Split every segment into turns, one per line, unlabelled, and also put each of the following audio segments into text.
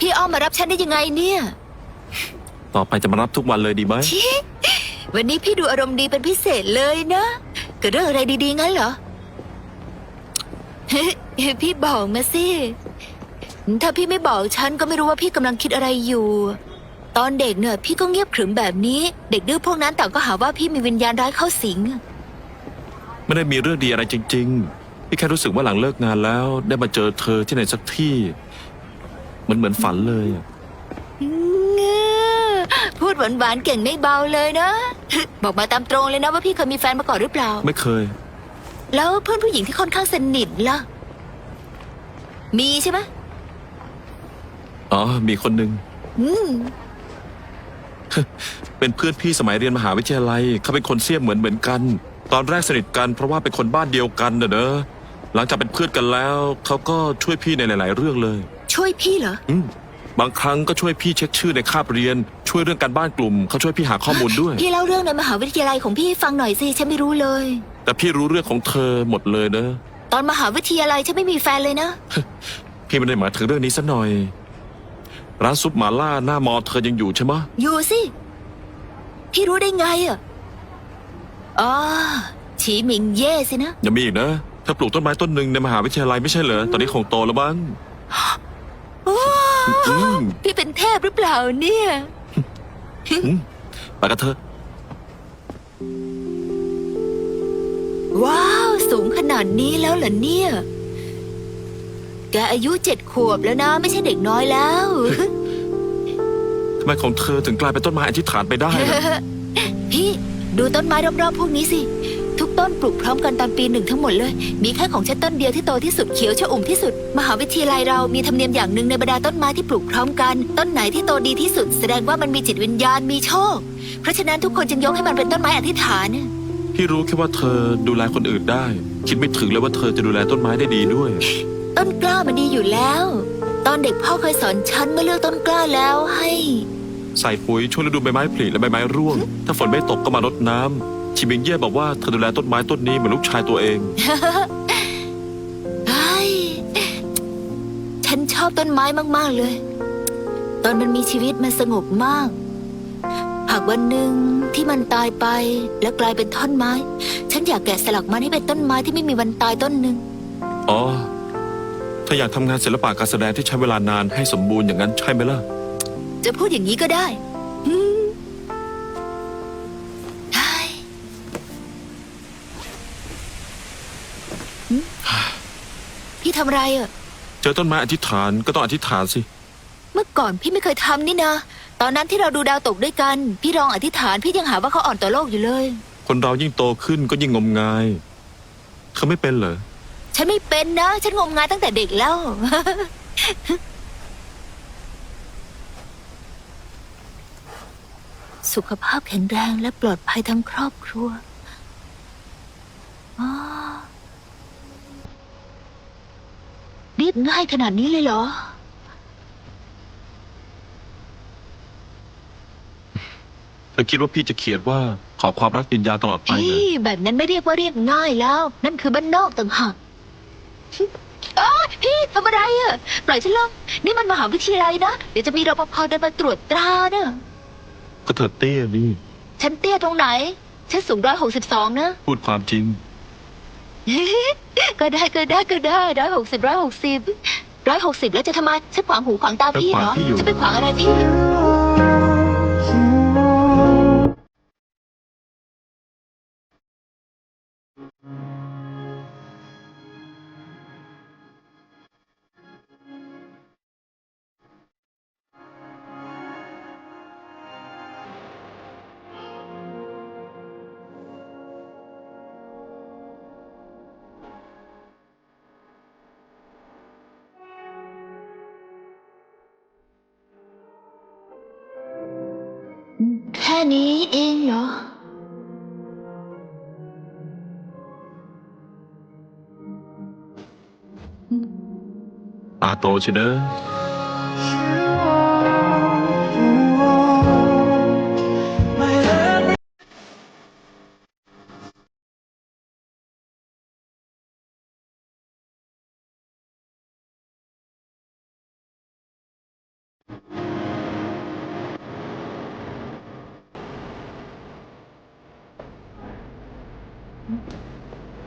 พี่อ้อมมารับฉันได้ยังไงเนี่ย
ต่อไปจะมารับทุกวันเลยดีไหม
ชิวันนี้พี่ดูอารมณ์ดีเป็นพิเศษเลยนะเกิดเรื่องอะไรดีๆงั้นเหรอพี่บอกมาสิ ถ้าพี่ไม่บอกฉันก็ไม่รู้ว่าพี่กำลังคิดอะไรอยู่ ตอนเด็กเนี่ยพี่ก็เงียบขรึมแบบนี้ เด็กดื้อพวกนั้นต่างก็หาว่าพี่มีวิญญาณร้ายเข้าสิง
ไม่ได้มีเรื่องดีอะไรจริง ๆ พี่แค่รู้สึกว่าหลังเลิกงานแล้ว ได้มาเจอเธอที่ไหนสักที่ มันเหมือนฝันเลยอะ
เงือพูดหวานๆเก่งไม่เบาเลยนะ บอกมาตามตรงเลยนะว่าพี่เคยมีแฟนมาก่อนหรือเปล่า
ไม่เคย
แล้วเพื่อนผู้หญิงที่ค่อนข้างสนิทล่ะ มีใช่ไหม
อ๋อ มีคนหนึ่ง
อืม
เป็นเพื่อนพี่สมัยเรียนมหาวิทยาลัย เขาเป็นคนเสี้ยมเหมือนเหมือนกัน ตอนแรกสนิทกันเพราะว่าเป็นคนบ้านเดียวกันเนอะเนอะหลังจากเป็นเพื่อนกันแล้ว เขาก็ช่วยพี่ในหลาย ๆ เรื่องเลย
ช่วยพี่เหรอ
อืมบางครั้งก็ช่วยพี่เช็คชื่อในคาบเรียน ช่วยเรื่องการบ้านกลุ่ม เขาช่วยพี่หาข้อมูลด้วย
พี่เล่าเรื่องในมหาวิทยาลัยของพี่ให้ฟังหน่อยสิฉันไม่รู้เลย
แต่พี่รู้เรื่องของเธอหมดเลยเนอะ
ตอนมหาวิทยาลัยฉันไม่มีแฟนเลยนะ
พี่ไม่ได้หมายถึงเรื่องนี้ซะหน่อย ร้านซุปหมาล่าหน้ามอเธอยังอยู่ใช่ไหมะ
อยู่สิ พี่รู้ได้ไงอะอ๋อฉีหมิงเย่สินะ
ยังมีอีกนะเธอปลูกต้นไม้ต้นหนึ่งในมหาวิทยาลัยไม่ใช่เหรอตอนนี้คงโตแล้วบ้างอืม
พี่เป็นเทพหรือเปล่าเนี่ย
ไปกันเถอะ
ว้าว สูงขนาดนี้แล้วเหรอเนี่ย แกอายุเจ็ดขวบแล้วนะ ไม่ใช่เด็กน้อยแล้ว
ทำไมของเธอถึงกลายเป็นต้นไม้อธิษฐานไปได้ล่ะ
พี่ ดูต้นไม้รอบๆพวกนี้สิ ทุกต้นปลูกพร้อมกันตอนปีหนึ่งทั้งหมดเลย มีแค่ของฉันต้นเดียวที่โตที่สุดเขียวชอุ่มที่สุด มหาวิทยาลัยเรามีธรรมเนียมอย่างหนึ่งในบรรดาต้นไม้ที่ปลูกพร้อมกัน ต้นไหนที่โตดีที่สุด แสดงว่ามันมีจิตวิญญาณมีโชค เพราะฉะนั้นทุกคนจึงยกให้มันเป็นต้นไม้อธิษฐาน
พี่รู้แค่ว่าเธอดูแลคนอื่นได้ คิดไม่ถึงเลยว่าเธอจะดูแลต้นไม้ได้ดีด้วย
ต้นกล้ามันดีอยู่แล้ว ตอนเด็กพ่อเคยสอนฉันเมื่อเลือกต้นกล้าแล้วให้
ใส่ปุ๋ยช่วยฤดูใบไม้ผลิและใบไม้ร่วง ถ้าฝนไม่ตกก็มารดน้ำ ชิมิงเย่บอกว่าเธอดูแลต้นไม้ต้นนี้เหมือนลูกชายตัวเอง
ไอ้ยฉันชอบต้นไม้มากๆเลย ตอนมันมีชีวิตมันสงบมาก หากวันหนึ่งที่มันตายไปแล้วกลายเป็นท่อนไม้ ฉันอยากแกะสลักมันให้เป็นต้นไม้ที่ไม่มีวันตายต้นหนึ่ง
อ๋อเธออยากทำงานศิลปะการแสดงที่ใช้เวลานานให้สมบูรณ์อย่างนั้นใช่ไหมล่ะ
จะพูดอย่างนี้ก็ได้อืม พี่ทำอะไรอะ
เจอต้นไม้อธิษฐานก็ต้องอธิษฐานสิ
เมื่อก่อนพี่ไม่เคยทำนี่นะ ตอนนั้นที่เราดูดาวตกด้วยกัน พี่ลองอธิษฐานพี่ยังหาว่าเขาอ่อนต่อโลกอยู่เลย
คนเรายิ่งโตขึ้นก็ยิ่งงมงาย เธอไม่เป็นเหรอ
ฉันไม่เป็นนะ ฉันงมงายตั้งแต่เด็กแล้ว สุขภาพแข็งแรงและปลอดภัยทั้งครอบครัว อ๋อเรียบ ง่ายขนาดนี้เลยเหรอ
เธอคิดว่าพี่จะเขียนว่าขอความรักยืนยาวตลอดไปเหร
พี่
อ
แบบนั้นไม่เรียกว่าเรียกง่ายแล้ว นั่นคือบ้านนอกต่างหากอ้าวพี่ทำอะไรอะ ปล่อยฉันลงนี่มันมหาวิทยาลัยนะ เดี๋ยวจะมีรปภเดินมาตรวจตราเนอะ
ก็เธอเตี้ยนี่
ฉันเตี้ยตรงไหน ฉันสูงร้อยหกสิบสองนะ
พูดความจริง
ก็ได้ก็ได้ก็ได้ร้อยหกสิบร้อยหกสิบร้อยหกสิบแล้วจะทำไมฉันขวางหูขวางตาพี่เหรอ
ขวางพี่อยู่
ฉันไปขวางอะไรพี่ นี้เองเหรอ
ตาโตใช่เนอะ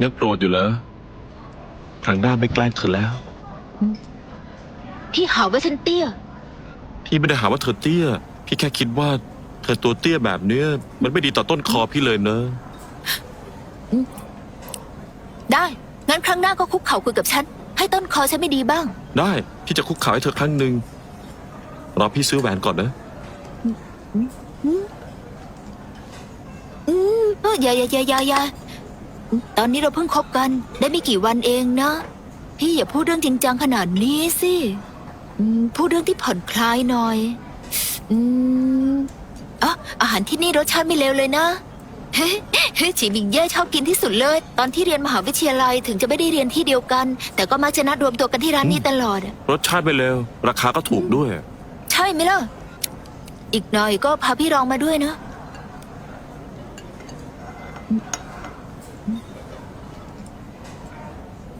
ยังโกรธอยู่เหรอครั้งหน้าไม่แกล้งเธอแล้ว
พี่หาว่าฉันเตี้ย
พี่ไม่ได้หาว่าเธอเตี้ย พี่แค่คิดว่า เธอตัวเตี้ยแบบเนี้ย มันไม่ดีต่อต้นคอพี่เลยเนอะ
ได้ งั้นครั้งหน้าก็คุกเข่าคุยกับฉัน ให้ต้นคอฉันไม่ดีบ้าง
ได้ พี่จะคุกเข่าให้เธอครั้งหนึ่งรอพี่ซื้อแหวนก่อนนะ
อืมเอ้ยอย่าอย่าอย่าอย่าอย่า ตอนนี้เราเพิ่งคบกัน ได้ไม่กี่วันเองนะ พี่อย่าพูดเรื่องจริงจังขนาดนี้สิอืมพูดเรื่องที่ผ่อนคลายหน่อย อืมอ๋ออาหารที่นี่รสชาติไม่เลวเลยนะ เฮ้เฮ้ฉีบิงเย่ชอบกินที่สุดเลย ตอนที่เรียนมหาวิทยาลัยถึงจะไม่ได้เรียนที่เดียวกัน แต่ก็มักจะนัดรวมตัวกันที่ร้านนี้ตลอดอะ
รสชาติไม่เลวราคาก็ถูกด้วย
ใช่ไหมล่ะ อีกหน่อยก็พาพี่รองมาด้วยนะ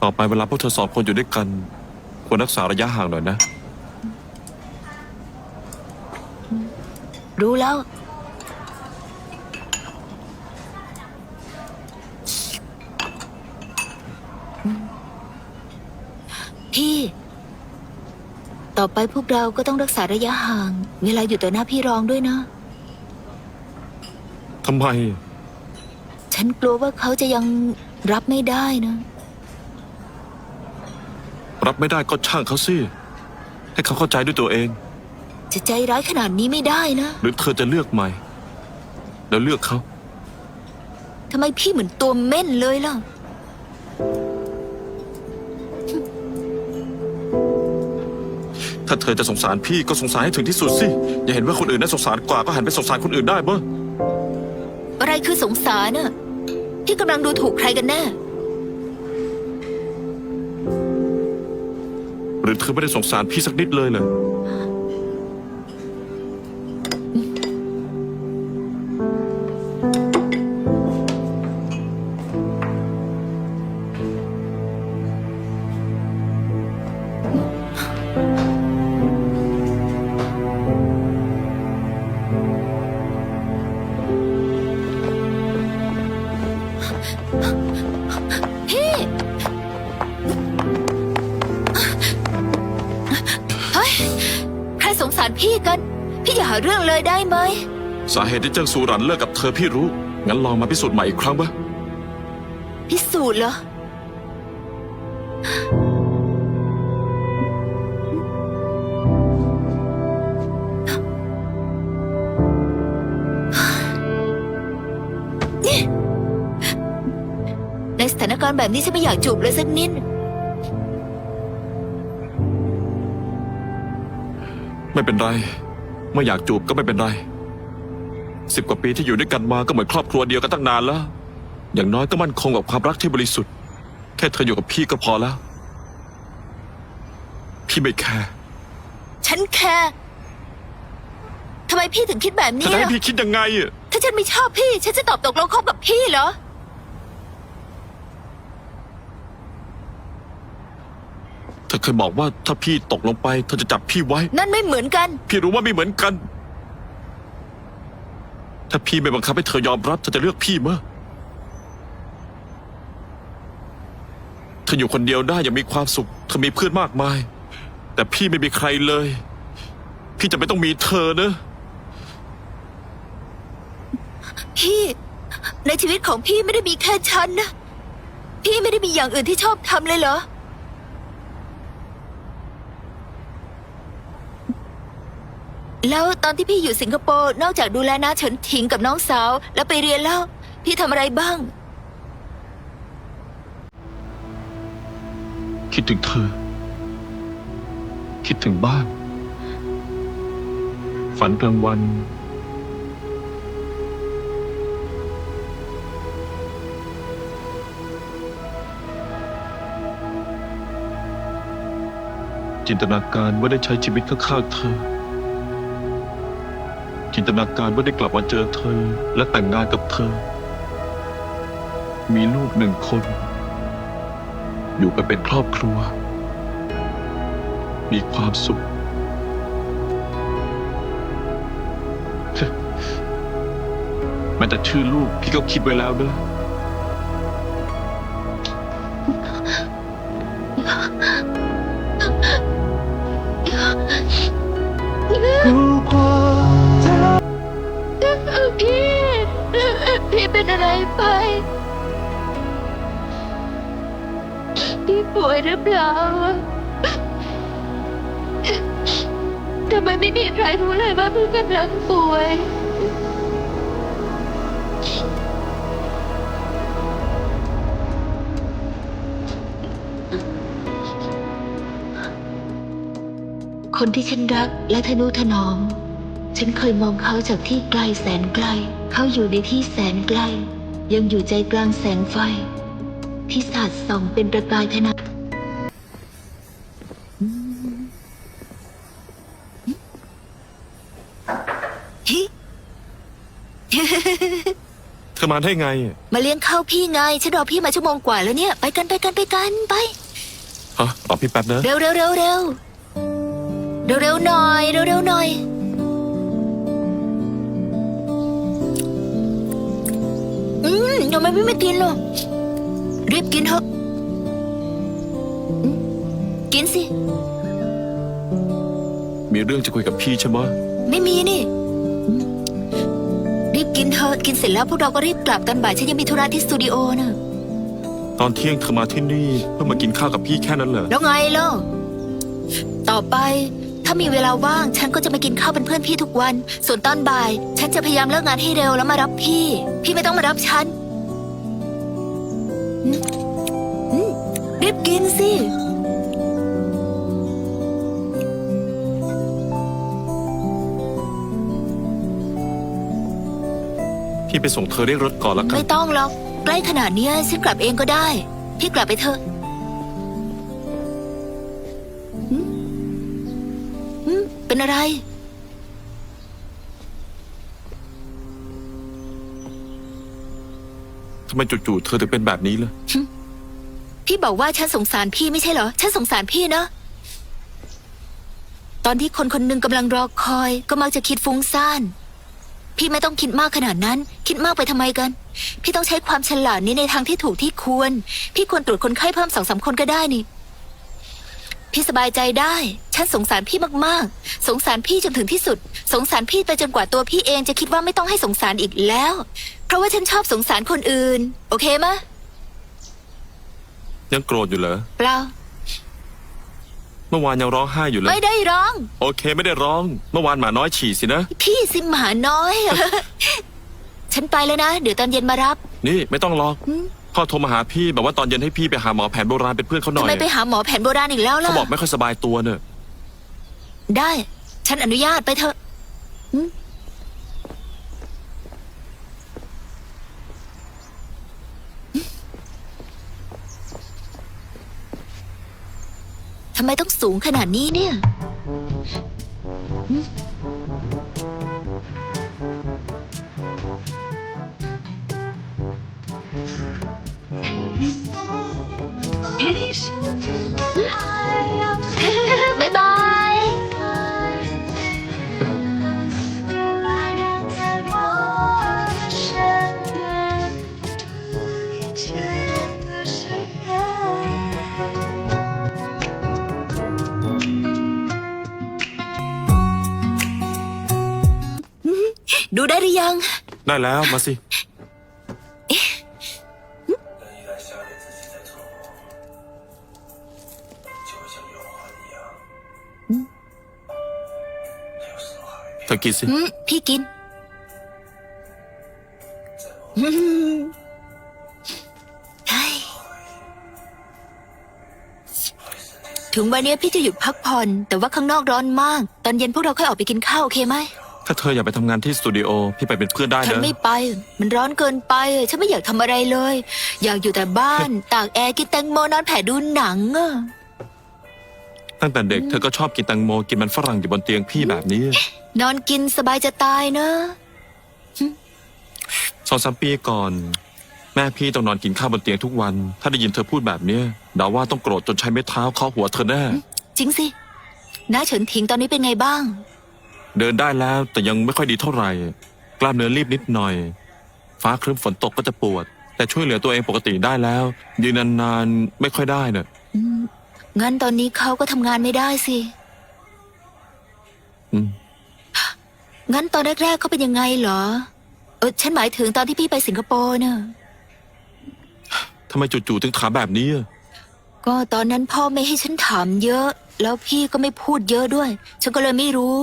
ต่อไปเวลาพวกเธอสองคนอยู่ด้วยกัน ควรรักษาระยะห่างหน่อยนะ
รู้แล้ว พี่ ต่อไปพวกเราก็ต้องรักษาระยะห่าง เวลาอยู่ต่อหน้าพี่รองด้วยนะ
ทำไม
ฉันกลัวว่าเขาจะยังรับไม่ได้นะ
รับไม่ได้ก็ช่างเขาสิ ให้เขาเข้าใจด้วยตัวเอง
จะใจร้ายขนาดนี้ไม่ได้นะ
หรือเธอจะเลือกใหม่ แล้วเลือกเขา
ทำไมพี่เหมือนตัวเม่นเลยล่ะ
ถ้าเธอจะสงสารพี่ก็สงสารให้ถึงที่สุดสิ อย่าเห็นว่าคนอื่นน่าสงสารกว่าก็หันไปสงสารคนอื่นได้บ้าง
อะไรคือสงสารน่ะพี่กำลังดูถูกใครกันแน่
รือเธอไม่ได้สงสารพี่สักนิดเลยเหรอ
เรื่องเลยได้ไหม
สาเหตุที่เจิ้งซูหรันเลิกกับเธอพี่รู้ งั้นลองมาพิสูจน์ใหม่อีกครั้งปะ
พิสูจน์เหรอนี่ในสถานการณ์แบบนี้ฉันไม่อยากจูบเลยสักนิด
ไม่เป็นไร ไม่อยากจูบก็ไม่เป็นไรสิบกว่าปีที่อยู่ด้วยกันมาก็เหมือนครอบครัวเดียวกันตั้งนานแล้ว อย่างน้อยก็มั่นคงกับความรักที่บริสุทธิ์ แค่เธออยู่กับพี่ก็พอแล้ว พี่ไม่แคร์
ฉันแคร์ทำไมพี่ถึงคิดแบบ
เธอ
นี้
จะให้
ล่ะ
พี่คิดยังไงอะ
ถ้าฉันไม่ชอบพี่ ฉันจะตอบตกลงคบกับพี่เหรอ
เธอเคยบอกว่าถ้าพี่ตกลงไปเธอจะจับพี่ไว้
นั่นไม่เหมือนกัน
พี่รู้ว่าไม่เหมือนกัน ถ้าพี่ไม่บังคับให้เธอยอมรับเธอจะเลือกพี่มั้ยเธออยู่คนเดียวได้อย่างมีความสุขเธอมีเพื่อนมากมาย แต่พี่ไม่มีใครเลย พี่จะไม่ต้องมีเธอเนอะ
พี่ ในชีวิตของพี่ไม่ได้มีแค่ฉันนะ พี่ไม่ได้มีอย่างอื่นที่ชอบทำเลยเหรอ แล้วตอนที่พี่อยู่สิงคโปร์นอกจากดูแลน้าเฉินถิงกับน้องสาว แล้วไปเรียนแล้ว พี่ทำอะไรบ้าง
คิดถึงเธอ คิดถึงบ้าน ฝันกลางวัน จินตนาการว่าได้ใช้ชีวิตข้างๆเธอ จินตนาการว่าได้กลับมาเจอเธอ และแต่งงานกับเธอ มีลูกหนึ่งคน อยู่กันเป็นครอบครัว มีความสุข แม้แต่ชื่อลูกพี่ก็คิดไว้แล้วเนอะ
ป่วยหรือเปล่าทำไมไม่มีใครรู้เลยว่าพี่กำลังป่วย คนที่ฉันรักและทนุถนอม ฉันเคยมองเขาจากที่ไกลแสนไกล เขาอยู่ในที่แสนไกล ยังอยู่ใจกลางแสงไฟ ที่สาดส่องเป็นประกายธนา
เธอมาได้ไง
มาเลี้ยงข้าวพี่ไง ฉันรอพี่มาชั่วโมงกว่าแล้วเนี่ย ไปกันไปกันไปกันไป
ฮะรอพี่แป๊บนะ
เร็วเร็วเร็วเร็วเร็วเร็วหน่อยเร็วเร็วหน่อย อืมทำไมพี่ไม่กินล่ะ รีบกินเถอะอืมกินสิ
มีเรื่องจะคุยกับพี่ใช่ไหมะ
ไม่มีนี่อืมรีบกินเถอะกินเสร็จแล้วพวกเราก็รีบกลับตอนบ่ายฉันยังมีธุระที่สตูดิโอนะ
ตอนเที่ยงเธอมาที่นี่เพื่อมากินข้าวกับพี่แค่นั้นเหรอ
แล้วไงล่ะต่อไป ถ้ามีเวลาว่างฉันก็จะมากินข้าวเป็นเพื่อนพี่ทุกวัน ส่วนตอนบ่าย ฉันจะพยายามเลิกงานให้เร็วแล้วมารับพี่ พี่ไม่ต้องมารับฉันอืมอืม รีบกินสิ
พี่ไปส่งเธอเรียกรถก่อนละกัน
ไม่ต้องหรอก ใกล้ขนาดเนี้ยฉันกลับเองก็ได้ พี่กลับไปเถอะอืมอืมเป็นอะไร
ทำไมจู่ๆเธอถึงเป็นแบบนี้ล่ะ
พี่บอกว่าฉันสงสารพี่ไม่ใช่เหรอ ฉันสงสารพี่เนะตอนที่คนคนหนึ่งกำลังรอคอย ก็มักจะคิดฟุ้งซ่าน พี่ไม่ต้องคิดมากขนาดนั้น คิดมากไปทำไมกัน พี่ต้องใช้ความฉลาดนี้ในทางที่ถูกที่ควร พี่ควรตรวจคนไข้เพิ่มสองสามคนก็ได้นี่ พี่สบายใจได้ ฉันสงสารพี่มากๆ สงสารพี่จนถึงที่สุด สงสารพี่ไปจนกว่าตัวพี่เองจะคิดว่าไม่ต้องให้สงสารอีกแล้ว เพราะว่าฉันชอบสงสารคนอื่น โอเคมะ
ยังโกรธอยู่เหรอ
เปล่า
เมื่อวานยังร้องไห้อยู่เลย
ไม่ได้ร้อง
โอเคไม่ได้ร้อง เมื่อวานหมาน้อยฉี่สินะ
พี่สิหมาน้อย ฉันไปแล้วนะ เดี๋ยวตอนเย็นมารับ
นี่ไม่ต้องรอ
หืม
พ่อโทรมาหาพี่บอกว่าตอนเย็นให้พี่ไปหาหมอแผนโบราณเป็นเพื่อนเขาหน่
ทำ
อย
ไมไปหาหมอแผนโบราณอีกแล้วล่ะ
เขาบอกไม่ค่อยสบายตัวเนอะ
ได้ ฉันอนุญาตไปเถอะหืม ทำไมต้องสูงขนาดนี้เนี่ยือยัง
ได้แล้วมาสิ เธอกินสิ
พี่กินถึงวันนี้พี่จะหยุดพักผ่อน แต่ว่าข้างนอกร้อนมาก ตอนเย็นพวกเราค่อยออกไปกินข้าว โอเคไหม
ถ้าเธออยากไปทำงานที่สตูดิโอพี่ไปเป็นเพื่อนได้
ฉัน
นะ
ไม่ไป มันร้อนเกินไป ฉันไม่อยากทำอะไรเลย อยากอยู่แต่บ้าน ตากแอร์กินแตงโมนอนแผ่ดูหนังอะ
ตั้งแต่เด็กเธอก็ชอบกินแตังโมกินมันฝรั่งอยู่บนเตียงพี่แบบนี้
นอนกินสบายจะตายนะ
สองสามปีก่อน แม่พี่ต้องนอนกินข้าวบนเตียงทุกวัน ถ้าได้ยินเธอพูดแบบเนี้ยเดาว่าต้องโกรธจนใช้ไม้เท้าเคาะหัวเธอแน่
จริงสิน้าเฉินถิงตอนนี้เป็นไงบ้าง
เดินได้แล้วแต่ยังไม่ค่อยดีเท่าไหร่ กล้ามเนื้อรีบนิดหน่อย ฟ้าครึ้มฝนตกก็จะปวด แต่ช่วยเหลือตัวเองปกติได้แล้ว ยืนนานๆไม่ค่อยได้เนอะ
อืมงั้นตอนนี้เขาก็ทำงานไม่ได้สิ
อืม
งั้นตอนแรกๆเขาเป็นยังไงเหรอ เออฉันหมายถึงตอนที่พี่ไปสิงคโปร์เน่ะ
ทำไมจู่ๆถึงถามแบบนี้อะ
ก็ตอนนั้นพ่อไม่ให้ฉันถามเยอะ แล้วพี่ก็ไม่พูดเยอะด้วย ฉันก็เลยไม่รู้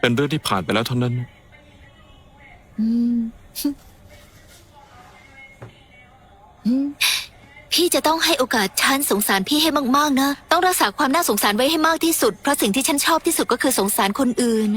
เป็นเรื่องที่ผ่านไปแล้วเท่านั้น
อืมอืมพี่จะต้องให้โอกาสฉันสงสารพี่ให้มาก ๆ นะ ต้องรักษาความน่าสงสารไว้ให้มากที่สุด เพราะสิ่งที่ฉันชอบที่สุดก็คือสงสารคนอื่น